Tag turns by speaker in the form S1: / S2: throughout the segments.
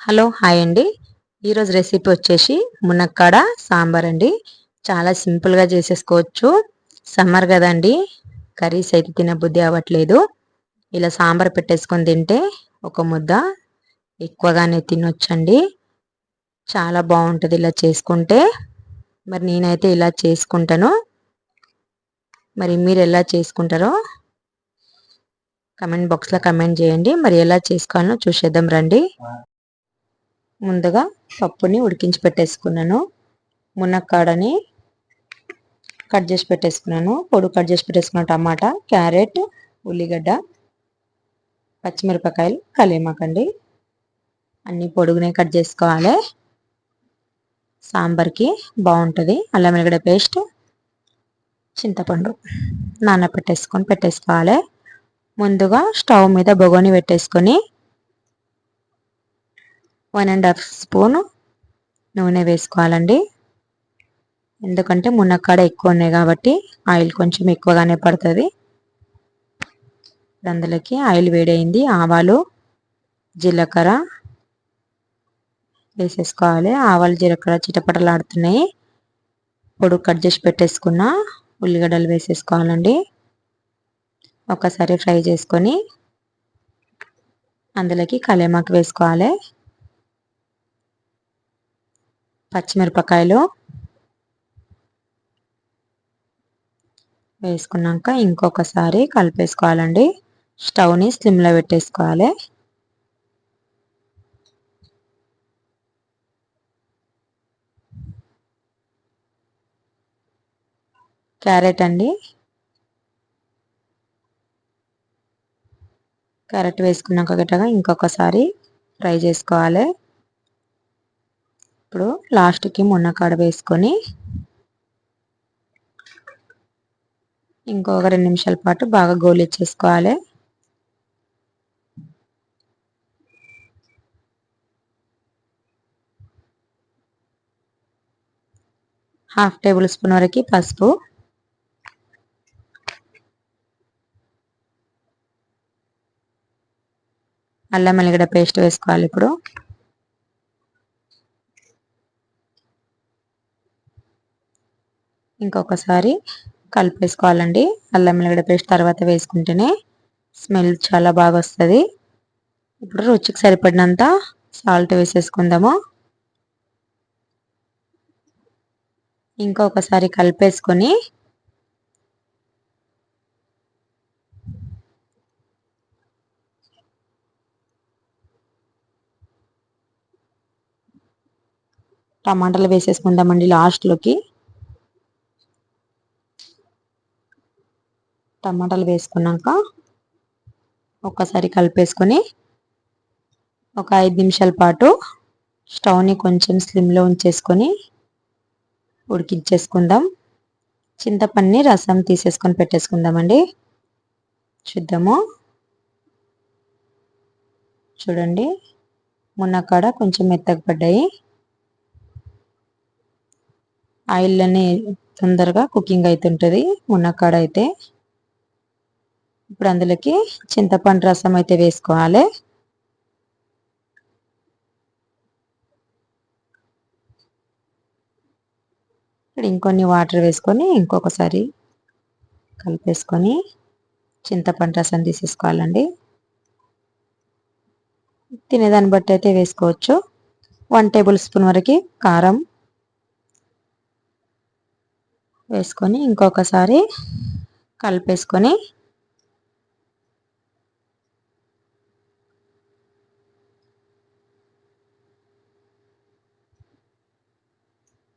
S1: Hello hi అండి. ఈరోజు recipe వచ్చేసి మునక్కాడ సాంబార్ అండి. చాలా సింపుల్గా చేసేసుకోవచ్చు. సమ్మర్ కదండి కర్రీస్ అయితే తినబుద్ధి అవ్వట్లేదు. ఇలా సాంబార్ పెట్టేసుకొని తింటే ఒక ముద్ద ఎక్కువగానే తినొచ్చండి. చాలా బాగుంటుంది ఇలా చేసుకుంటే. మరి నేనైతే ఇలా చేసుకుంటాను. మరి మీరు ఎలా చేసుకుంటారో కమెంట్ బాక్స్లో కమెంట్ చేయండి. మరి ఎలా చేసుకోవాలో చూసేద్దాం రండి. ముందుగా పప్పుని ఉడికించి పెట్టేసుకున్నాను. మునక్కాడని కట్ చేసి పెట్టేసుకున్నాను. పొడు కట్ చేసి పెట్టేసుకున్న టమాటా క్యారెట్ ఉల్లిగడ్డ పచ్చిమిరపకాయలు కలియమాకండి. అన్నీ పొడుగునే కట్ చేసుకోవాలి. సాంబార్కి బాగుంటుంది. అల్లం వెల్లిగడ్డ పేస్ట్ చింతపండు నానబెట్టేసుకొని పెట్టేసుకోవాలి. ముందుగా స్టవ్ మీద బొగోని పెట్టేసుకొని వన్ అండ్ హాఫ్ స్పూన్ నూనె వేసుకోవాలండి. ఎందుకంటే మునక్కాడ ఎక్కువ ఉన్నాయి కాబట్టి ఆయిల్ కొంచెం ఎక్కువగానే పడుతుంది. అందులోకి ఆయిల్ వేడైంది. ఆవాలు జీలకర్ర వేసేసుకోవాలి. ఆవాలు జీలకర్ర చిటపటలాడుతున్నాయి. పొడు కట్ చేసి పెట్టేసుకున్న ఉల్లిగడ్డలు వేసేసుకోవాలండి. ఒకసారి ఫ్రై చేసుకొని అందులోకి కలేమాకు వేసుకోవాలి. పచ్చిమిరపకాయలు వేసుకున్నాక ఇంకొకసారి కలిపేసుకోవాలండి. స్టవ్ని స్లిమ్లో పెట్టేసుకోవాలి. క్యారెట్ అండి. క్యారెట్ వేసుకున్నాక గట్టగా ఇంకొకసారి ఫ్రై చేసుకోవాలి. ఇప్పుడు లాస్ట్కి మున్నకాడ వేసుకొని ఇంకొక రెండు నిమిషాల పాటు బాగా గోలిచ్చేసుకోవాలి హాఫ్ టేబుల్ స్పూన్ వరకు పసుపు. అల్లం వెల్లిగడ్డ పేస్ట్ వేసుకోవాలి ఇప్పుడు. ఇంకొకసారి కలిపేసుకోవాలండి. అల్లం వెల్లిగడ్డ పేస్ట్ తర్వాత వేసుకుంటేనే స్మెల్ చాలా బాగా వస్తుంది ఇప్పుడు రుచికి సరిపడినంత సాల్ట్ వేసేసుకుందాము. ఇంకొకసారి కలిపేసుకొని టమాటాలు వేసేసుకుందామండి లాస్ట్లోకి. టమాటాలు వేసుకున్నాక ఒక్కసారి కలిపేసుకొని ఒక ఐదు నిమిషాల పాటు స్టవ్ని కొంచెం స్లిమ్లో ఉంచేసుకొని ఉడికించేసుకుందాం. చింతపండుని రసం తీసేసుకొని పెట్టేసుకుందామండి. చూద్దాము. చూడండి మునక్కాడ కొంచెం మెత్తగా పడ్డాయి. ఆయిల్లోనే తొందరగా కుకింగ్ అవుతుంటుంది మునక్కాడ అయితే. ఇప్పుడు అందులోకి చింతపండు రసం అయితే వేసుకోవాలి. ఇక్కడ ఇంకొన్ని వాటర్ వేసుకొని ఇంకొకసారి కలిపేసుకొని చింతపండు రసం తీసేసుకోవాలండి. తినేదాన్ని బట్టి అయితే వేసుకోవచ్చు. వన్ టేబుల్ స్పూన్ వరకు కారం వేసుకొని ఇంకొకసారి కలిపేసుకొని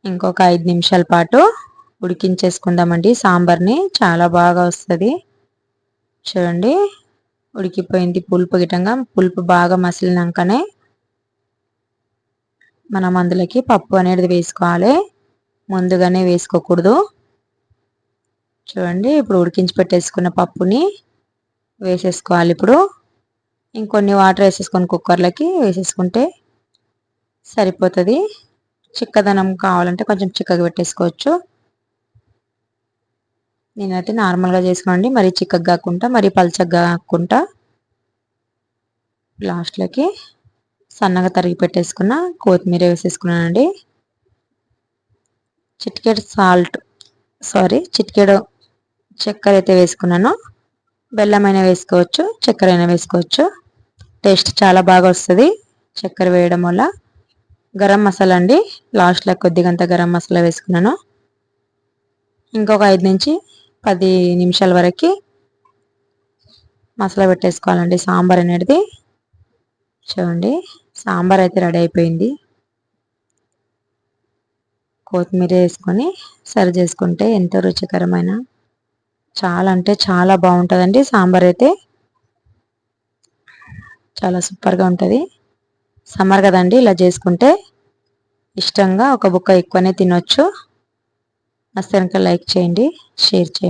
S1: ఇంకొక ఐదు నిమిషాల పాటు ఉడికించేసుకుందామండి. సాంబార్ని చాలా బాగా వస్తుంది. చూడండి ఉడికిపోయింది పులుపు గిటంగా. పులుపు బాగా మసిలినాకనే మనం అందులోకి పప్పు అనేది వేసుకోవాలి. ముందుగానే వేసుకోకూడదు. చూడండి ఇప్పుడు ఉడికించి పెట్టేసుకున్న పప్పుని వేసేసుకోవాలి ఇప్పుడు. ఇంకొన్ని వాటర్ వేసేసుకొని కుక్కర్లకి వేసేసుకుంటే సరిపోతుంది. చిక్కదనం కావాలంటే కొంచెం చిక్కగా పెట్టేసుకోవచ్చు. నేనైతే నార్మల్గా చేసుకోండి. మరీ చిక్కగా కాకుండా మరీ పలచగా కాకుండా. లాస్ట్లోకి సన్నగా తరిగి పెట్టేసుకున్న కొత్తిమీర వేసేసుకున్నానండి. చిటికెడు సాల్ట్ సారీ చిటికెడు చక్కెర అయితే వేసుకున్నాను. బెల్లం అయినా వేసుకోవచ్చు చక్కెర అయినా వేసుకోవచ్చు. టేస్ట్ చాలా బాగా వస్తుంది. చక్కెర వేయడం వల్ల గరం మసాలా అండి. లాస్ట్లో కొద్దిగంత గరం మసాలా వేసుకున్నాను. ఇంకొక ఐదు నుంచి పది నిమిషాల వరకు మసాలా పెట్టేసుకోవాలండి సాంబార్ అనేది. చూడండి సాంబార్ అయితే రెడీ అయిపోయింది. కొత్తిమీర వేసుకొని సర్వ్ చేసుకుంటే ఎంతో రుచికరమైన చాలా అంటే చాలా బాగుంటుందండి సాంబార్ అయితే. చాలా సూపర్గా ఉంటుంది. సమ్మర్ కదండి ఇలా చేసుకుంటే ఇష్టంగా ఒక బుక్క ఎక్కువనే తినొచ్చు. నచ్చితే లైక్ చేయండి షేర్ చేయండి.